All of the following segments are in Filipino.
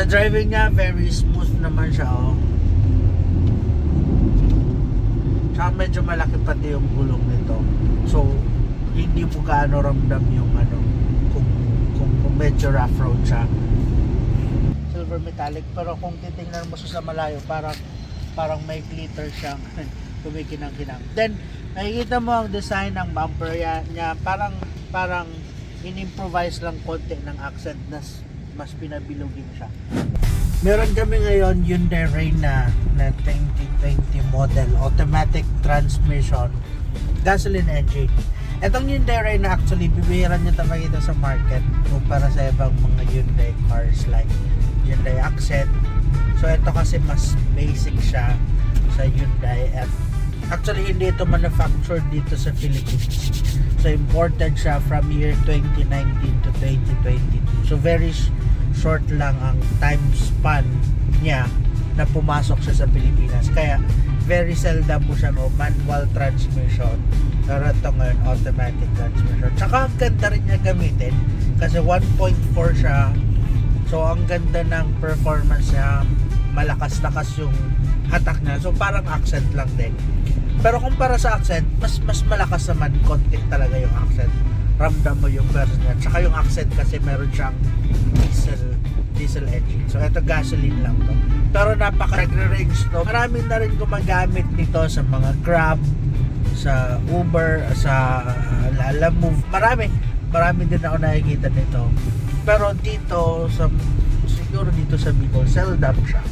Sa driving niya, very smooth naman siya, oh. Tsaka medyo malaki pati yung gulong nito. So, hindi mo gaano ramdam yung ano, kung, kung, kung medyo rough road siya. Silver metallic, pero kung titingnan mo siya sa malayo, parang parang may glitter siyang kumikinang-kinang. Then, nakikita mo ang design ng bumper ya- niya, parang parang in-improvise lang konti ng accent na mas pinabilugin siya. Meron kami ngayon Hyundai Reyna na 2020 model automatic transmission gasoline engine. Itong Hyundai Reyna actually bibihira niyo ito makita sa market kumpara sa ibang mga Hyundai cars like Hyundai Accent. So ito kasi mas basic siya sa Hyundai at actually hindi ito manufactured dito sa Philippines. So imported siya from year 2019 to 2022. So very short lang ang time span niya na pumasok siya sa Pilipinas. Kaya very seldom mo siya mo manual transmission. Pero ito ngayon automatic transmission. Tsaka ang ganda rin niya gamitin kasi 1.4 siya. So ang ganda ng performance niya. Malakas-lakas yung hatak niya. So parang accent lang din. Pero kumpara sa accent, mas mas malakas naman konti talaga yung accent. Ramdam mo yung verse niya. Tsaka yung accent kasi meron siyang diesel diesel engine. So ito gasoline lang to. Pero napaka range to. Marami na rin gumagamit nito sa mga Grab, sa Uber, sa uh, Lala Move. Marami. Marami din ako nakikita nito. Pero dito sa siguro dito sa Bicol, seldom siya.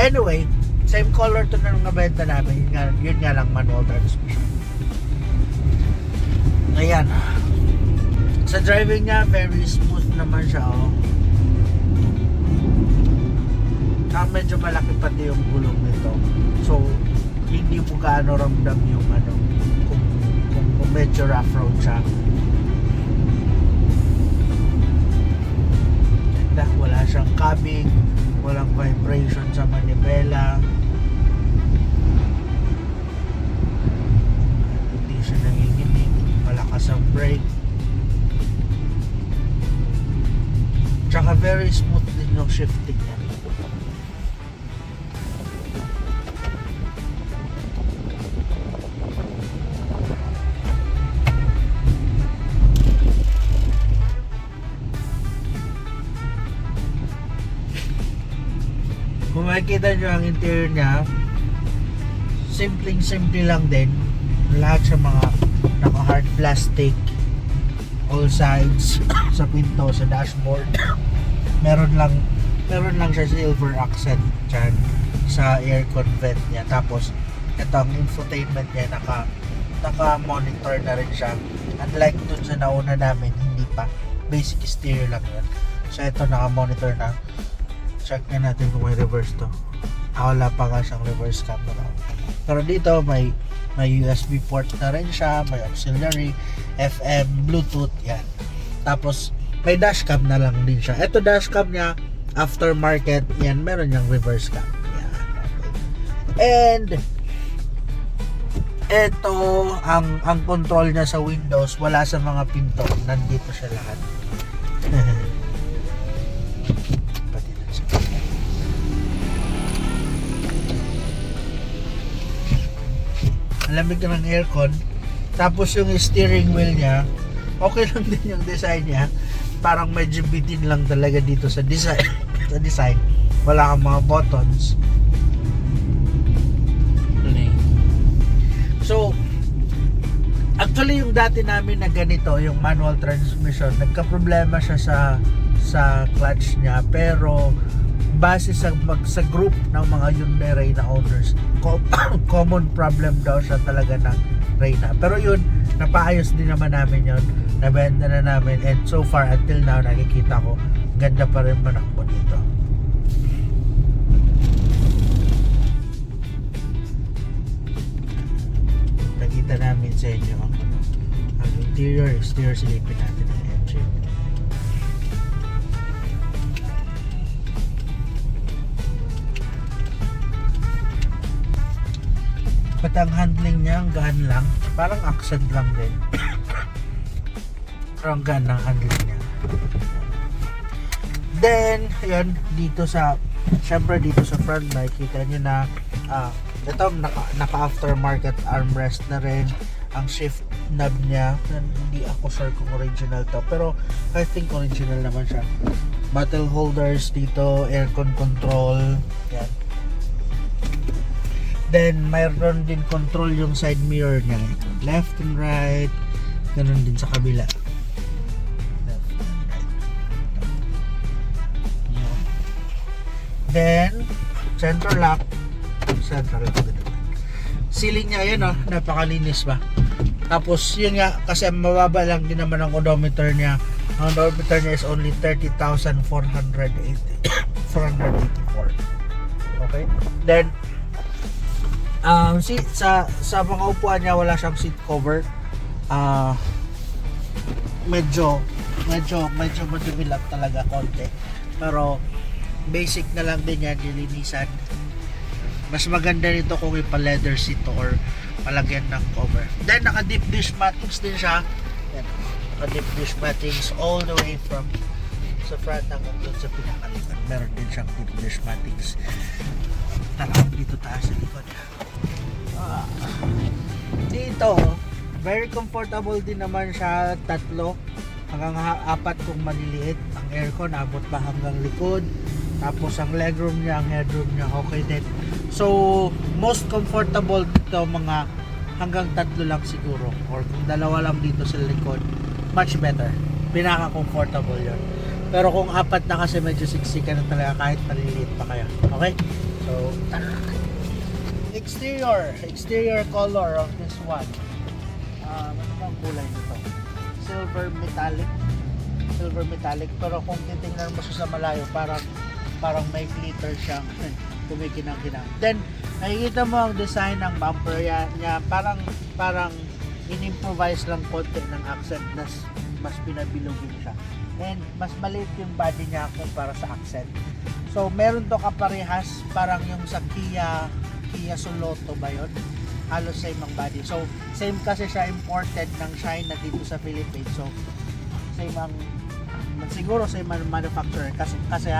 Anyway, same color to na nung nabenta namin. Yun nga, yun nga lang manual transmission. Ayan. Sa driving niya, very smooth naman siya, oh. Tsaka medyo malaki pati yung gulong nito. So, hindi mo gaano ramdam yung ano, kung, kung, kung medyo rough road siya. Ganda, wala siyang cabing, walang vibration sa manibela. Hindi siya nanginginig, malakas ang brake. Very smooth din yung shifting niya. Kung makikita nyo ang interior niya, simpleng simple lang din. Lahat sa mga naka hard plastic all sides sa pinto, sa dashboard. Meron lang meron lang siya silver accent dyan sa aircon vent niya. Tapos ito ang infotainment niya naka naka monitor na rin siya. Unlike dun sa nauna namin, hindi pa. Basic stereo lang yun. So ito naka monitor na check na natin kung may reverse to ah, wala pa nga siyang reverse camera pero dito may may USB port na rin siya may auxiliary FM, Bluetooth yan tapos may dashcam na lang din siya. Ito dashcam niya aftermarket yan meron niyang reverse cam. Yan and ito ang ang control niya sa Windows wala sa mga pinto nandito siya lahat. Lamig ng aircon. Tapos yung steering wheel niya okay lang din yung design niya parang medyo bitin lang talaga dito sa design. Sa design wala kang mga buttons. So actually yung dati namin na ganito yung manual transmission nagka-problema siya sa sa clutch niya. Pero base sa mag, sa group ng mga Hyundai Reyna owners co- common problem daw siya talaga ng Reyna. Pero yun napaayos din naman namin yun nabenta na namin and so far until now nakikita ko ganda pa rin manakbo dito nakita namin sa inyo ang ano ang interior exterior silipin natin ang engine Ba't ang handling niya ang gaan lang? Parang accent lang din. Pero ang gaan ng handling niya. Then, yun, dito sa, syempre dito sa front, makikita nyo na, ah, ito, naka, naka aftermarket armrest na rin. Ang shift knob niya, hindi ako sure kung original to, pero I think original naman siya. Bottle holders dito, aircon control, yan. Then, mayroon din control yung side mirror niya. Left and right. Ganun din sa kabila. Then, center lock. Center lock. Ceiling niya, yun oh. Napakalinis ba? Tapos, yun nga, kasi mababa lang din naman ang odometer niya. Ang odometer niya is only 30,480. 484. Okay? Then, um, si, sa, sa mga upuan niya, wala siyang seat cover. Ah, medyo, medyo, medyo madubilap talaga konti. Pero, basic na lang din yan, nilinisan. Mas maganda nito kung ipa-leather seat or palagyan ng cover. Then, naka-deep dish mattings din siya. Yan, naka-deep dish mattings all the way from sa front hanggang doon sa pinakalikod. Meron din siyang deep dish mattings. Talagang dito taas sa likod. Ah, dito, very comfortable din naman siya tatlo hanggang ha- apat kung maliliit ang aircon abot pa hanggang likod tapos ang legroom niya ang headroom niya okay din. So most comfortable dito mga hanggang tatlo lang siguro. Or kung dalawa lang dito sa likod much better. Pinaka comfortable yon pero kung apat na kasi medyo siksika na talaga kahit maliliit pa kayo okay? So exterior. Exterior color of this one. Ah, ano bang kulay nito? Silver metallic. Silver metallic. Pero kung titingnan mo sa malayo, parang parang may glitter siyang kumikinang-kinang. Then, nakikita mo ang design ng bumper ya- niya. Parang, parang in-improvise lang konti ng accent na mas pinabilogin siya. And mas maliit yung body niya kumpara sa accent. So, meron to kaparehas parang yung sa Kia, Kia Soloto ba yun? halos same ang body. So, same kasi siya imported ng China dito sa Philippines. So, same ang siguro same ang manufacturer kasi kasi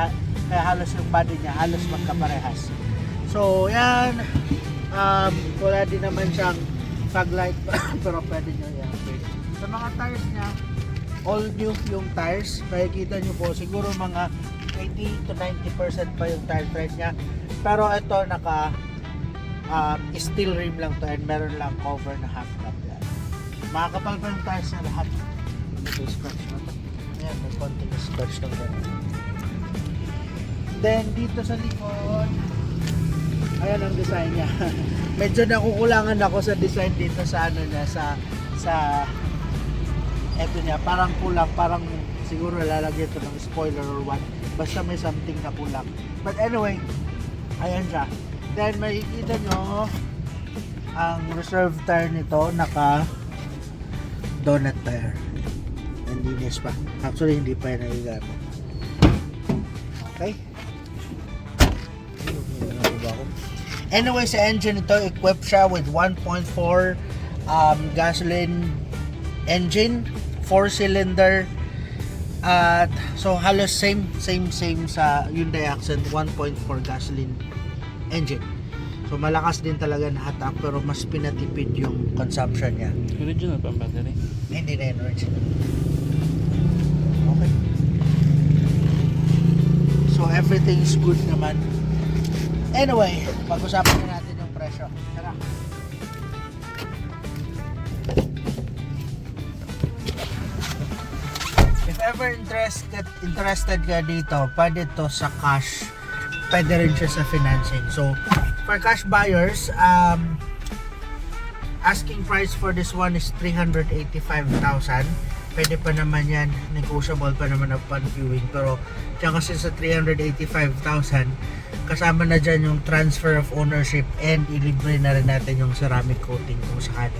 kaya halos yung body niya halos magkaparehas. So, yan um, wala din naman siyang fog light pero pwede nyo i-upgrade. Sa mga tires niya, all new yung tires. Makikita nyo po siguro mga 80 to 90% pa yung tire tread niya. Pero ito naka um, steel rim lang to and meron lang cover na half cap yan. Makakapal pa yung tires na lahat. Na to. Ayan, may konting scratch lang ganun. Then, dito sa likod, ayan ang design niya. Medyo nakukulangan ako sa design dito sa ano niya, sa, sa, eto niya, parang kulang, parang siguro lalagyan ito ng spoiler or what. Basta may something na kulang. But anyway, ayan siya. Then makikita nyo ang reserve tire nito naka donut tire. Hindi linis pa. Actually hindi pa yan nagagamit. Okay? Anyway, sa engine ito, equipped siya with 1.4 um, gasoline engine, 4 cylinder at so halos same same same sa Hyundai Accent 1.4 gasoline engine. So malakas din talaga na hatak pero mas pinatipid yung consumption niya. Original pa ang battery. Hindi na yun original. So everything's good naman. Anyway, pag-usapan na natin yung presyo. Tara. If ever interested interested ka dito, pwede to sa cash. Pwede rin siya sa financing. So, for cash buyers, um, asking price for this one is 385,000. Pwede pa naman yan, negotiable pa naman upon viewing. Pero dyan kasi sa 385,000, kasama na dyan yung transfer of ownership and ilibre na rin natin yung ceramic coating kung sakali.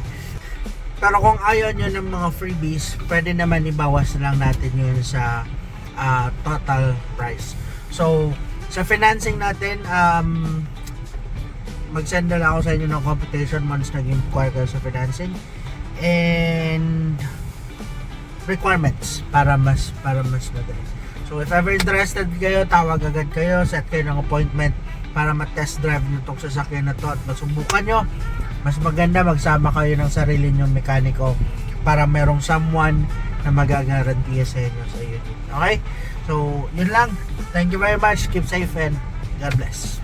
Pero kung ayaw nyo ng mga freebies, pwede naman ibawas lang natin yun sa ah, total price. So, sa financing natin, um, mag-send na lang ako sa inyo ng computation once nag-inquire kayo sa financing and requirements para mas para mas madali. So if ever interested kayo, tawag agad kayo, set kayo ng appointment para ma-test drive nyo itong sasakyan na to at masubukan nyo. Mas maganda magsama kayo ng sarili nyong mekaniko para merong someone na magagarantiya sa inyo sa unit. Okay? So, yun lang. Thank you very much. Keep safe and God bless.